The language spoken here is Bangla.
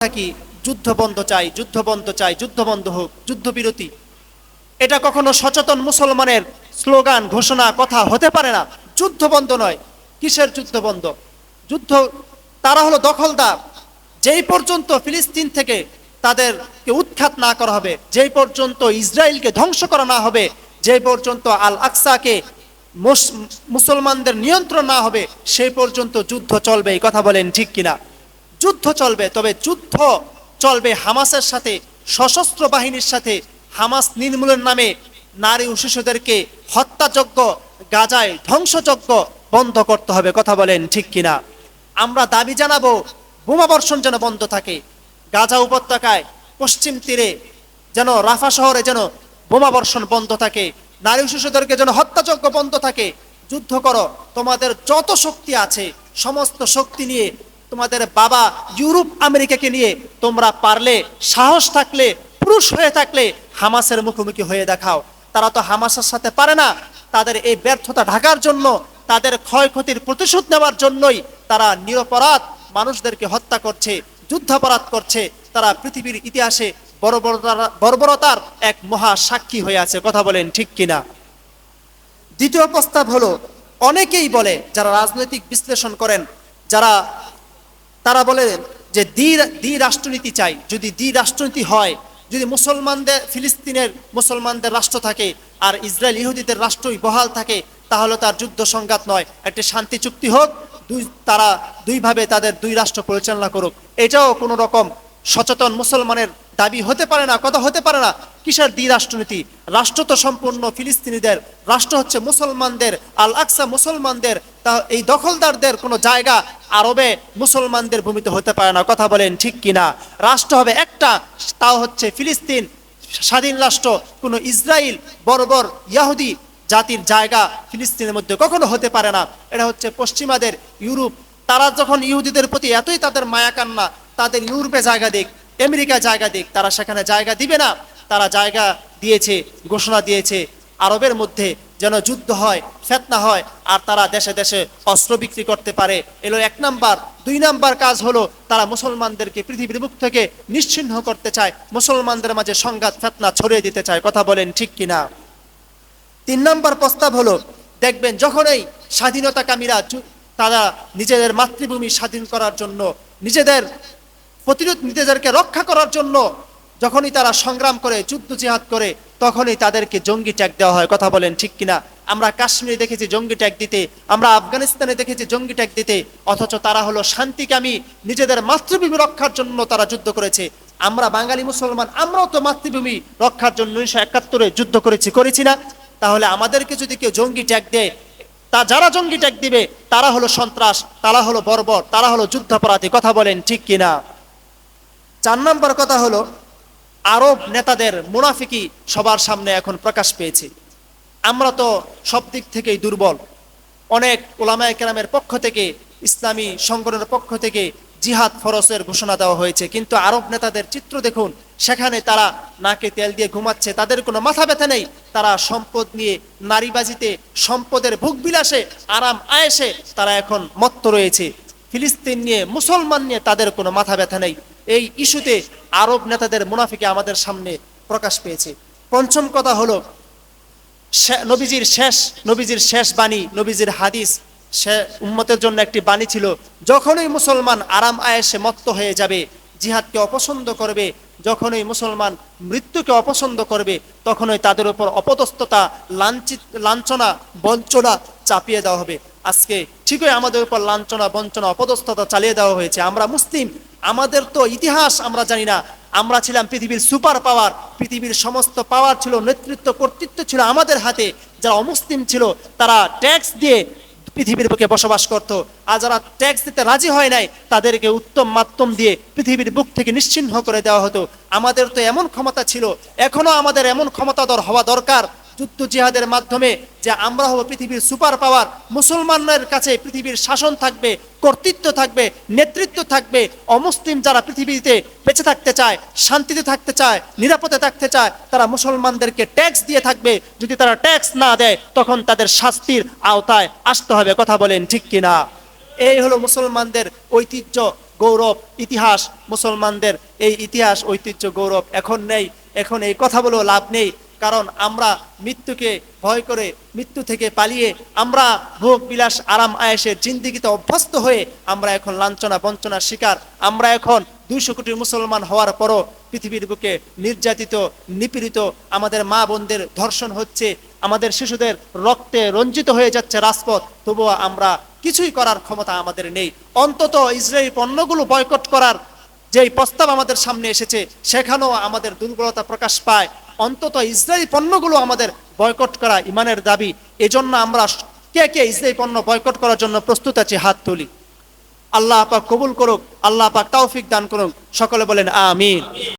থাকি যুদ্ধ বন্ধ চাই, যুদ্ধ বন্ধ চাই, যুদ্ধ বন্ধ হোক, যুদ্ধবিরতি। এটা কখনো সচেতন মুসলমানের স্লোগান, ঘোষণা, কথা হতে পারে না। যুদ্ধ বন্ধ নয়, কিসের যুদ্ধ বন্ধ? যুদ্ধ, তারা হলো দখলদার। যেই পর্যন্ত ফিলিস্তিন থেকে তাদেরকে উৎখাত না করা হবে, যেই পর্যন্ত ইসরায়েলকে ধ্বংস করা না হবে, যেই পর্যন্ত আল আকসাকে মুস- মুসলমানদের নিয়ন্ত্রণ না হবে, সেই পর্যন্ত যুদ্ধ চলবে, এই কথা বলেন ঠিক কিনা? যুদ্ধ চলবে, তবে যুদ্ধ চলবে হামাসের সাথে, সশস্ত্র বাহিনীর সাথে। হামাস নির্মূলের নামে নারী ও শিশুদেরকে হত্যাযজ্ঞ, গাজায় ধ্বংসযজ্ঞ বন্ধ করতে হবে। কথা বলেন ঠিক কিনা? আমরা দাবি জানাব বোমাবর্ষণ যেন বন্ধ থাকে। গাজা উপত্যকায়, পশ্চিম তীরে যেন, রাফা শহরে যেন বোমাবর্ষণ বন্ধ থাকে। নারী শিশুদেরকে যেন হত্যাযজ্ঞ বন্ধ থাকে। যুদ্ধ করো, তোমাদের যত শক্তি আছে, সমস্ত শক্তি নিয়ে তোমাদের বাবা ইউরোপ, আমেরিকাকে নিয়ে তোমরা পারলে, সাহস থাকলে, পুরুষ হয়ে থাকলে হামাসের মুখোমুখি হয়ে দেখাও। তারা তো হামাসের সাথে পারে না। তাদের এই ব্যর্থতা ঢাকার জন্য, তাদের ক্ষয়ক্ষতির প্রতিশোধ নেওয়ার জন্যই তারা নিরপরাধ মানুষদেরকে হত্যা করছে, যুদ্ধাপরাধ করছে। তারা পৃথিবীর ইতিহাসে বর্বরতার এক মহা সাক্ষী হয়ে আছে। কথা বলেন ঠিক কিনা? দ্বিতীয় প্রস্তাব হলো, অনেকেই বলে, যারা রাজনৈতিক বিশ্লেষণ করেন, যারা তারা বলে যে দ্বি দ্বি রাষ্ট্রনীতি চাই। যদি দ্বি রাষ্ট্রনীতি হয়, যদি মুসলমানদের, ফিলিস্তিনের মুসলমানদের রাষ্ট্র থাকে আর ইসরায়েল ইহুদিদের রাষ্ট্রই বহাল থাকে, তাহলে তার যুদ্ধ সংঘাত নয়। একটি শান্তি চুক্তি হোক, দুই, তারা দুইভাবে তাদের দুই রাষ্ট্র পরিচালনা করুক। এটাও কোনো রকম সচেতন মুসলমানের দাবি হতে পারে না, কথা হতে পারে না। কিসের দ্বি রাষ্ট্রনীতি রাষ্ট্র তো সম্পূর্ণ ফিলিস্তিনিদের, রাষ্ট্র হচ্ছে মুসলমানদের আল আকসা মুসলমানদের, তা এই দখলদারদের কোনো জায়গা আরবে মুসলমানদের ভূমিতে হতে পারে না, কথা বলেন ঠিক কিনা? রাষ্ট্র হবে একটা, তাও হচ্ছে ফিলিস্তিন, স্বাধীন রাষ্ট্র, কোনো ইসরায়েল বর্বর, ইয়াহুদি জাতির জায়গা ফিলিস্তিনের মধ্যে কখনো হতে পারে না। এটা হচ্ছে পশ্চিমাদের ইউরোপ। তারা যখন ইহুদিদের প্রতি এতই তাদের মায়া কান্না তাদের ইউরোপে জায়গা দিক আমেরিকায় জায়গা দিক, তারা সেখানে জায়গা দিবে না। তারা জায়গা দিয়েছে, ঘোষণা দিয়েছে, আরবের মধ্যে যেন যুদ্ধ হয়, ফেতনা হয়, আর তারা দেশে দেশে অস্ত্র বিক্রি করতে পারে। এলো এক নাম্বার। দুই নাম্বার কাজ হলো, তারা মুসলমানদেরকে পৃথিবীর মুখ থেকে নিশ্চিহ্ন করতে চায়। মুসলমানদের মাঝে সংঘাত, ফেতনা ছড়িয়ে দিতে চায়। কথা বলেন ঠিক কিনা? তিন নম্বর প্রস্তাব হলো, দেখবেন যখনই স্বাধীনতাকামীরা তারা নিজেদের মাতৃভূমি স্বাধীন করার জন্য নিজেদের প্রতিরোধ নিজেদেরকে রক্ষা করার জন্য যখনই তারা সংগ্রাম করে, যুদ্ধ জিহাদ করে, তখনই তাদেরকে জঙ্গি ট্যাগ দেওয়া হয়। কথা বলেন ঠিক কিনা? আমরা কাশ্মীরে দেখেছি জঙ্গি ট্যাগ দিতে, আমরা আফগানিস্তানে দেখেছি জঙ্গি ট্যাগ দিতে, অথচ তারা হলো শান্তিকামী, নিজেদের মাতৃভূমি রক্ষার জন্য তারা যুদ্ধ করেছে। আমরা বাঙালি মুসলমান, আমরাও তো মাতৃভূমি রক্ষার জন্য উনিশশো একাত্তরে যুদ্ধ করেছি করেছি না? তাহলে আমাদেরকে যদি কেউ জঙ্গি ট্যাগ দেয়, তা যারা জঙ্গি ট্যাগ দিবে, তারা হলো সন্ত্রাস, তারা হলো বর্বর, তারা হলো যুদ্ধাপরাধী। কথা বলেন ঠিক কিনা? চার নম্বর কথা হলো, আরব নেতাদের মুনাফিকি সবার সামনে এখন প্রকাশ পেয়েছে। আমরা তো সব দিক থেকেই দুর্বল। অনেক ওলামায় কেরামের পক্ষ থেকে, ইসলামী সংগঠনের পক্ষ থেকে জিহাদ ফরসের ঘোষণা দেওয়া হয়েছে। কিন্তু আরব নেতাদের চিত্র দেখুন, সেখানে তারা নাকে তেল দিয়ে ঘুমাচ্ছে। তাদের কোনো মাথা ব্যথা নেই। তারা সম্পদ নিয়ে নারীবাজিতে, সম্পদের ভোগ বিলাসে, আরাম আয়েসে তারা এখন মত্ত রয়েছে। ফিলিস্তিন নিয়ে, মুসলমান নিয়ে তাদের কোনো মাথা ব্যথা নেই। এই ইস্যুতে আরব নেতাদের মুনাফিকে আমাদের সামনে প্রকাশ পেয়েছে। পঞ্চম কথা হলো নবীজির শেষ নবীজির শেষ বাণী, নবীজির হাদিস, সে উম্মতের জন্য একটি বাণী ছিল, যখনই মুসলমান আরাম আয়েসে মত্ত হয়ে যাবে, জিহাদকে অপছন্দ করবে, যখনই মুসলমান মৃত্যুকে অপছন্দ করবে, তখনই তাদের উপর অপদস্থতা, লাঞ্ছিত, লাঞ্ছনা, বঞ্চনা চাপিয়ে দেওয়া হবে। আজকে ঠিকই আমাদের উপর লাঞ্ছনা, বঞ্চনা, অপদস্থতা চালিয়ে দেওয়া হয়েছে। আমরা মুসলিম আমাদের তো ইতিহাস আমরা জানি না। আমরা ছিলাম পৃথিবীর সুপার পাওয়ার। পৃথিবীর সমস্ত পাওয়ার ছিল, নেতৃত্ব, কর্তৃত্ব ছিল আমাদের হাতে। যারা অমুসলিম ছিল, তারা ট্যাক্স দিয়ে পৃথিবীর বুকে বসবাস করত। আর যারা ট্যাক্স দিতে রাজি হয় নাই, তাদেরকে উত্তম মাধ্যম দিয়ে পৃথিবীর বুক থেকে নিশ্চিহ্ন করে দেওয়া হতো। আমাদের তো এমন ক্ষমতা ছিল, এখনও আমাদের এমন ক্ষমতাধর হওয়া দরকার। যুদ্ধ জিহাদের মাধ্যমে যে আমরা হব পৃথিবীর সুপার পাওয়ার মুসলমানের কাছে পৃথিবীর শাসন থাকবে, কর্তৃত্ব থাকবে, নেতৃত্ব থাকবে, অমুসলিম যারা পৃথিবীতে বেঁচে থাকতে চায়, শান্তিতে থাকতে চায়, নিরাপদে থাকতে চায়, তারা মুসলমানদেরকে ট্যাক্স দিয়ে থাকবে। যদি তারা ট্যাক্স না দেয়, তখন তাদের শাস্তির আওতায় আসতে হবে। কথা বলেন ঠিক কিনা? এই হলো মুসলমানদের ঐতিহ্য, গৌরব, ইতিহাস। মুসলমানদের এই ইতিহাস, ঐতিহ্য, গৌরব এখন নেই। এখন এই কথা বলেও লাভ নেই। কারণ আমরা মৃত্যুকে ভয় করে মৃত্যু থেকে পালিয়ে আমরা ভোগ বিলাস আরাম আয়েসের জিন্দিগিতে অভ্যস্ত হয়ে আমরা এখন লাঞ্ছনা, বঞ্চনার শিকার। আমরা এখন দুইশো কোটি মুসলমান হওয়ার পরও পৃথিবীর বুকে নির্যাতিত, নিপীড়িত আমাদের মা বোনদের ধর্ষণ হচ্ছে, আমাদের শিশুদের রক্তে রঞ্জিত হয়ে যাচ্ছে রাজপথ। তবুও আমরা কিছুই করার ক্ষমতা আমাদের নেই। অন্তত ইসরায়েলি পণ্যগুলো বয়কট করার যেই প্রস্তাব আমাদের সামনে এসেছে, সেখানেও আমাদের দুর্বলতা প্রকাশ পায়। অন্তত ইসরায়েলি পণ্যগুলো আমাদের বয়কট করা ইমানের দাবি। এজন্য আমরা কে কে ইসরায়েলি পণ্য বয়কট করার জন্য প্রস্তুত আছি, হাত তুলি। আল্লাহ পাক কবুল করুক, আল্লাহ পাক তাওফিক দান করুক। সকলে বলেন, আমিন।